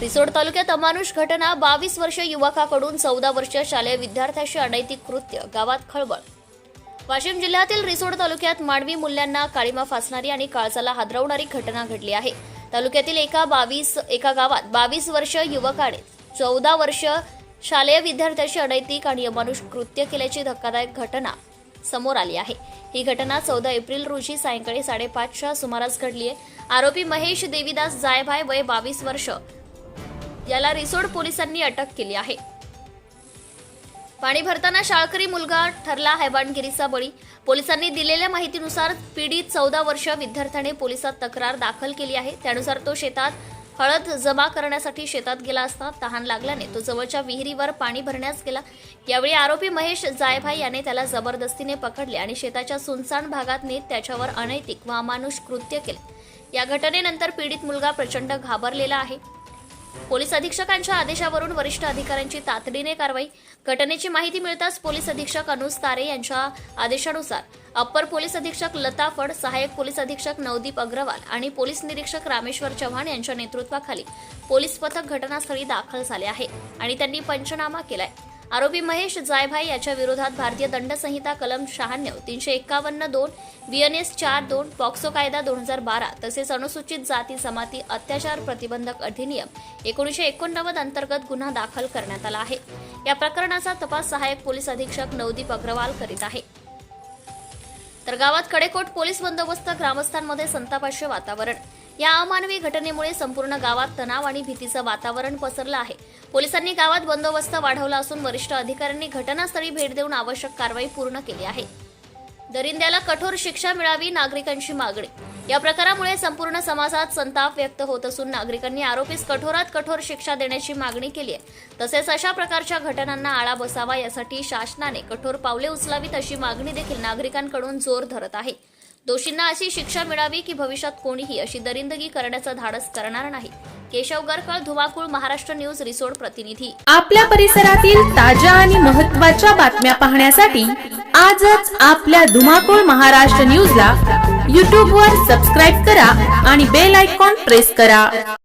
रिसोड तालुक्यात अमानुष घटना बावीस वर्ष युवकाकडून चौदा वर्ष शालेय विद्यार्थ्याशी अनैतिक कृत्य गावात खळबळ. वाशिम जिल्ह्यातील रिसोड तालुक्यात मानवी मूल्यांना काळीमा फासणारी आणि काळजाला हादरवणारी घटना घडली आहे. तालुक्यातील एका बावीस एका गावात बावीस वर्ष युवकाने चौदा वर्ष शालेय विद्यार्थ्याशी अनैतिक आणि अमानुष कृत्य केल्याची धक्कादायक घटना समोर आली आहे. ही घटना चौदा एप्रिल रोजी सायंकाळी साडेपाचच्या सुमारास घडली आहे. आरोपी महेश देवीदास जायभाय वय बावीस वर्ष. याला रिसोड पोलिसांनी अटक केली आहे. पाणी भरताना शाळकरी मुलगा ठरला हैवानगिरीचा बळी. पोलिसांनी दिलेल्या माहितीनुसार पीडित चौदा वर्ष विद्यार्थ्याने पोलिसात तक्रार दाखल केली आहे. त्यानुसार तो शेतात हळद जमा करण्यासाठी शेतात गेला असता तहान लागल्याने तो जवळच्या विहिरीवर पाणी भरण्यास गेला. यावेळी आरोपी महेश जायभाई याने त्याला जबरदस्तीने पकडले आणि शेताच्या सुनसान भागात नेत त्याच्यावर अनैतिक व अमानुष कृत्य केले. या घटनेनंतर पीडित मुलगा प्रचंड घाबरलेला आहे. पोलीस अधीक्षकांच्या आदेशावरून वरिष्ठ अधिकाऱ्यांची तातडीने कारवाई. घटनेची माहिती मिळताच पोलीस अधीक्षक अनुज तारे यांच्या आदेशानुसार अप्पर पोलीस अधीक्षक लता फड सहाय्यक पोलीस अधीक्षक नवदीप अग्रवाल आणि पोलीस निरीक्षक रामेश्वर चव्हाण यांच्या नेतृत्वाखाली पोलीस पथक घटनास्थळी दाखल झाले आहे आणि त्यांनी पंचनामा केलाय. आरोपी महेश जायभाई याच्या विरोधात भारतीय दंड संहिता कलम शहाण्णव तीनशे एक्कावन्न दोन बीएनएस चार दोन पॉक्सो कायदा दोन हजार बारा तसेच अनुसूचित जाती जमाती अत्याचार प्रतिबंधक अधिनियम एकोणीसशे एकोणनव्वद अंतर्गत गुन्हा दाखल करण्यात आला आहे. या प्रकरणाचा तपास सहाय्यक पोलीस अधीक्षक नवदीप अग्रवाल करीत आहे. तर गावात कडेकोट पोलीस बंदोबस्त ग्रामस्थांमध्ये संतापाचे वातावरण. या अमानवी घटनेमुळे संपूर्ण गावात तणाव आणि भीतीचं वातावरण पसरलं आहे. पोलिसांनी गावात बंदोबस्त वाढवला असून वरिष्ठ अधिकाऱ्यांनी घटनास्थळी भेट देऊन आवश्यक कारवाई पूर्ण केली आहे. दरिंद्याला कठोर शिक्षा मिळावी नागरिकांची मागणी. या प्रकारामुळे संपूर्ण समाजात संताप व्यक्त होत असून नागरिकांनी आरोपीस कठोरात कठोर शिक्षा देण्याची मागणी केली आहे. तसेच अशा प्रकारच्या घटनांना आळा बसावा यासाठी शासनाने कठोर पावले उचलावीत अशी मागणी देखील नागरिकांकडून जोर धरत आहे. दोषींना अशी शिक्षा मिळावी की भविष्यात कोणीही अशी दरिंदगी करण्याचं धाडस करणार नाही. केशव गरकळ धुमाकूळ महाराष्ट्र न्यूज रिसोड प्रतिनिधी. आपल्या परिसरातील ताज्या आणि महत्त्वाच्या बातम्या पाहण्यासाठी आजच आपल्या धुमाकूळ महाराष्ट्र न्यूजला यूट्यूबवर सबस्क्राईब करा आणि बेल आयकॉन प्रेस करा.